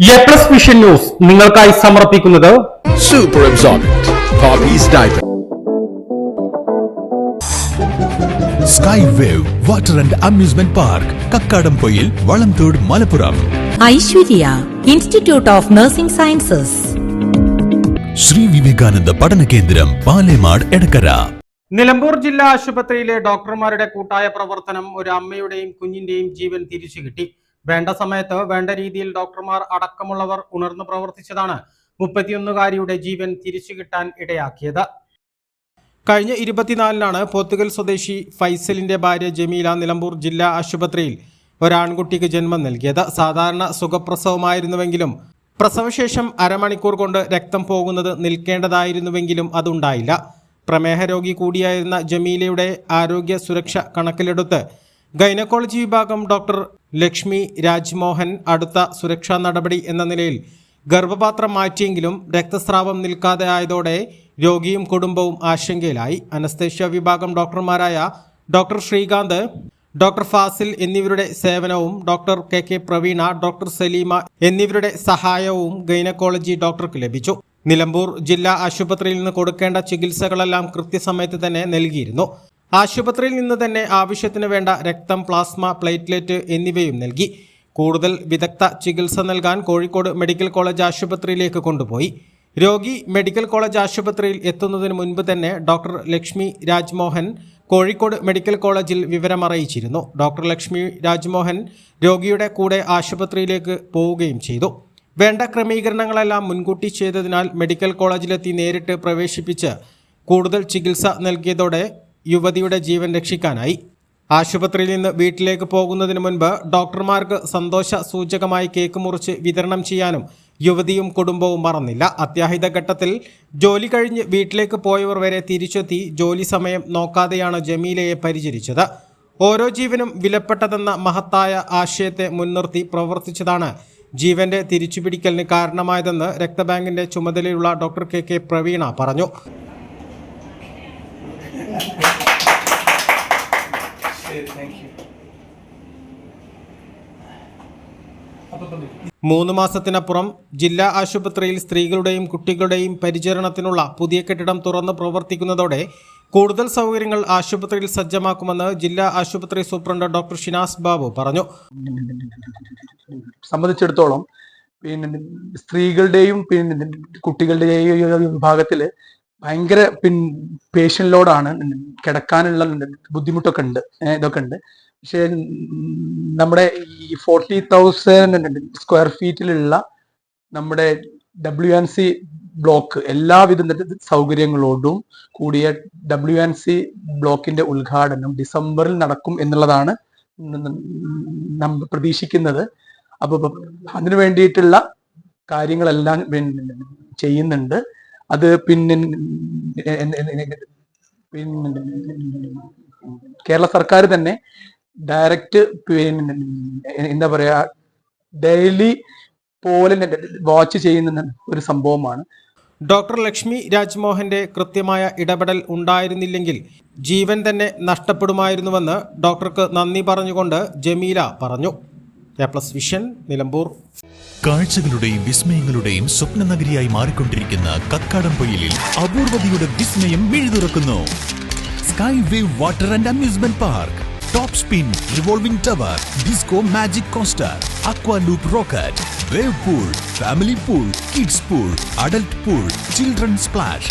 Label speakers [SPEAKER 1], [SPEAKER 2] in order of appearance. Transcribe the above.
[SPEAKER 1] A plus vision news നിങ്ങൾക്കായി സമർപ്പിക്കുന്നത്
[SPEAKER 2] super.
[SPEAKER 3] Sky wave water and amusement park Kakkadampoyil Valamthode Malappuram
[SPEAKER 4] Aishwarya institute of nursing sciences
[SPEAKER 3] Sree Vivekananda പഠന കേന്ദ്രം പാലേമാട് എടക്കര
[SPEAKER 1] നിലമ്പൂർ ജില്ലാ ആശുപത്രിയിലെ ഡോക്ടർമാരുടെ കൂട്ടായ പ്രവർത്തനം ഒരു അമ്മയുടെയും കുഞ്ഞിന്റെയും ജീവൻ തിരിച്ചു കിട്ടി വേണ്ട സമയത്ത് വേണ്ട രീതിയിൽ ഡോക്ടർമാർ അടക്കമുള്ളവർ ഉണർന്നു പ്രവർത്തിച്ചതാണ് മുപ്പത്തിയൊന്നുകാരിയുടെ ജീവൻ തിരിച്ചു കിട്ടാൻ ഇടയാക്കിയത്. കഴിഞ്ഞ ഇരുപത്തിനാലിനാണ് പോത്തുകൽ സ്വദേശി ഫൈസലിന്റെ ഭാര്യ ജമീല നിലമ്പൂർ ജില്ലാ ആശുപത്രിയിൽ ഒരാൺകുട്ടിക്ക് ജന്മം നൽകിയത്. സാധാരണ സുഖപ്രസവമായിരുന്നുവെങ്കിലും പ്രസവശേഷം അരമണിക്കൂർ കൊണ്ട് രക്തം പോകുന്നത് നിൽക്കേണ്ടതായിരുന്നുവെങ്കിലും അതുണ്ടായില്ല. പ്രമേഹ രോഗി കൂടിയായിരുന്ന ജമീലയുടെ ആരോഗ്യ സുരക്ഷ കണക്കിലെടുത്ത് ഗൈനക്കോളജി വിഭാഗം ഡോക്ടർ ലക്ഷ്മി രാജ്മോഹൻ അടുത്ത സുരക്ഷാ നടപടി എന്ന നിലയിൽ ഗർഭപാത്രം മാറ്റിയെങ്കിലും രക്തസ്രാവം നിൽക്കാതെ ആയതോടെ രോഗിയും കുടുംബവും ആശങ്കയിലായി. അനസ്തേഷ്യ വിഭാഗം ഡോക്ടർമാരായ ഡോക്ടർ ശ്രീകാന്ത് ഡോക്ടർ ഫാസിൽ എന്നിവരുടെ സേവനവും doctor K K Praveena doctor Saleema എന്നിവരുടെ സഹായവും ഗൈനക്കോളജി ഡോക്ടർക്ക് ലഭിച്ചു. നിലമ്പൂർ ജില്ലാ ആശുപത്രിയിൽ നിന്ന് കൊടുക്കേണ്ട ചികിത്സകളെല്ലാം കൃത്യസമയത്ത് തന്നെ നൽകിയിരുന്നു. ആശുപത്രിയിൽ നിന്ന് തന്നെ ആവശ്യത്തിന് വേണ്ട രക്തം പ്ലാസ്മ പ്ലേറ്റ്ലെറ്റ് എന്നിവയും നൽകി. കൂടുതൽ വിദഗ്ധ ചികിത്സ നൽകാൻ കോഴിക്കോട് മെഡിക്കൽ കോളേജ് ആശുപത്രിയിലേക്ക് കൊണ്ടുപോയി. രോഗി മെഡിക്കൽ കോളേജ് ആശുപത്രിയിൽ എത്തുന്നതിന് മുൻപ് തന്നെ ഡോക്ടർ ലക്ഷ്മി രാജ്മോഹൻ കോഴിക്കോട് മെഡിക്കൽ കോളേജിൽ വിവരമറിയിച്ചിരുന്നു ഡോക്ടർ ലക്ഷ്മി രാജ്മോഹൻ രോഗിയുടെ കൂടെ ആശുപത്രിയിലേക്ക് പോവുകയും ചെയ്തു. വേണ്ട ക്രമീകരണങ്ങളെല്ലാം മുൻകൂട്ടി ചെയ്തതിനാൽ മെഡിക്കൽ കോളേജിലെത്തി നേരിട്ട് പ്രവേശിപ്പിച്ച് കൂടുതൽ ചികിത്സ നൽകിയതോടെ യുവതിയുടെ ജീവൻ രക്ഷിക്കാനായി. ആശുപത്രിയിൽ നിന്ന് വീട്ടിലേക്ക് പോകുന്നതിന് മുൻപ് ഡോക്ടർമാർക്ക് സന്തോഷ സൂചകമായി കേക്ക് മുറിച്ച് വിതരണം ചെയ്യാനും യുവതിയും കുടുംബവും മറന്നില്ല. അത്യാഹിത ഘട്ടത്തിൽ ജോലി കഴിഞ്ഞ് വീട്ടിലേക്ക് പോയവർ വരെ തിരിച്ചെത്തി ജോലി സമയം നോക്കാതെയാണ് ജമീലയെ പരിചരിച്ചത്. ഓരോ ജീവനും വിലപ്പെട്ടതെന്ന മഹത്തായ ആശയത്തെ മുൻനിർത്തി പ്രവർത്തിച്ചതാണ് ജീവന്റെ തിരിച്ചുപിടിക്കലിന് കാരണമായതെന്ന് രക്തബാങ്കിന്റെ ചുമതലയുള്ള ഡോക്ടർ കെ കെ പ്രവീണ പറഞ്ഞു. മൂന്ന് മാസത്തിനപ്പുറം ജില്ലാ ആശുപത്രിയിൽ സ്ത്രീകളുടെയും കുട്ടികളുടെയും പരിചരണത്തിനുള്ള പുതിയ കെട്ടിടം തുറന്ന് പ്രവർത്തിക്കുന്നതോടെ കൂടുതൽ സൗകര്യങ്ങൾ ആശുപത്രിയിൽ സജ്ജമാക്കുമെന്ന് ജില്ലാ ആശുപത്രി സൂപ്രണ്ട് ഡോക്ടർ ഷിനാസ് ബാബു പറഞ്ഞു.
[SPEAKER 5] സംബന്ധിച്ചിടത്തോളം പിന്നെ സ്ത്രീകളുടെയും പിന്നെ കുട്ടികളുടെയും വിഭാഗത്തിൽ ഭയങ്കര പിൻ പേഷ്യന്റ് ലോഡാണ് കിടക്കാനുള്ള ബുദ്ധിമുട്ടൊക്കെ ഉണ്ട്. ഇതൊക്കെ ഉണ്ട്. പക്ഷേ നമ്മുടെ ഈ ഫോർട്ടി തൗസൻഡ് സ്ക്വയർ ഫീറ്റിലുള്ള നമ്മുടെ ഡബ്ല്യു എൻ സി ബ്ലോക്ക് എല്ലാവിധ സൗകര്യങ്ങളോടും കൂടിയ ഡബ്ല്യു എൻ സി ബ്ലോക്കിന്റെ ഉദ്ഘാടനം ഡിസംബറിൽ നടക്കും എന്നുള്ളതാണ് പ്രതീക്ഷിക്കുന്നത്. അപ്പൊ അതിനു വേണ്ടിയിട്ടുള്ള കാര്യങ്ങളെല്ലാം ചെയ്യുന്നുണ്ട്. അത് പിന്നെ പിന്നെ കേരള സർക്കാർ തന്നെ ഡയറക്റ്റ് എന്താ പറയാ ഡെയിലി പോലെ വാച്ച് ചെയ്യുന്ന ഒരു സംഭവമാണ്.
[SPEAKER 1] ഡോക്ടർ ലക്ഷ്മി രാജ്മോഹന്റെ കൃത്യമായ ഇടപെടൽ ഉണ്ടായിരുന്നില്ലെങ്കിൽ ജീവൻ തന്നെ നഷ്ടപ്പെടുമായിരുന്നുവെന്ന് ഡോക്ടർക്ക് നന്ദി പറഞ്ഞുകൊണ്ട് ജമീല പറഞ്ഞു. A plus vision Nilambur.
[SPEAKER 3] കാഴ്ചകളുടെയും വിസ്മയങ്ങളുടെയും സ്വപ്ന നഗരിയായി മാറിക്കൊണ്ടിരിക്കുന്ന കക്കാടം പൊയിലിൽ അപൂർവതയുടെ വിസ്മയം മിഴുതുറക്കുന്നു sky wave water and amusement park top spin revolving tower disco magic coaster aqua loop rocket wave pool family pool kids pool adult pool children splash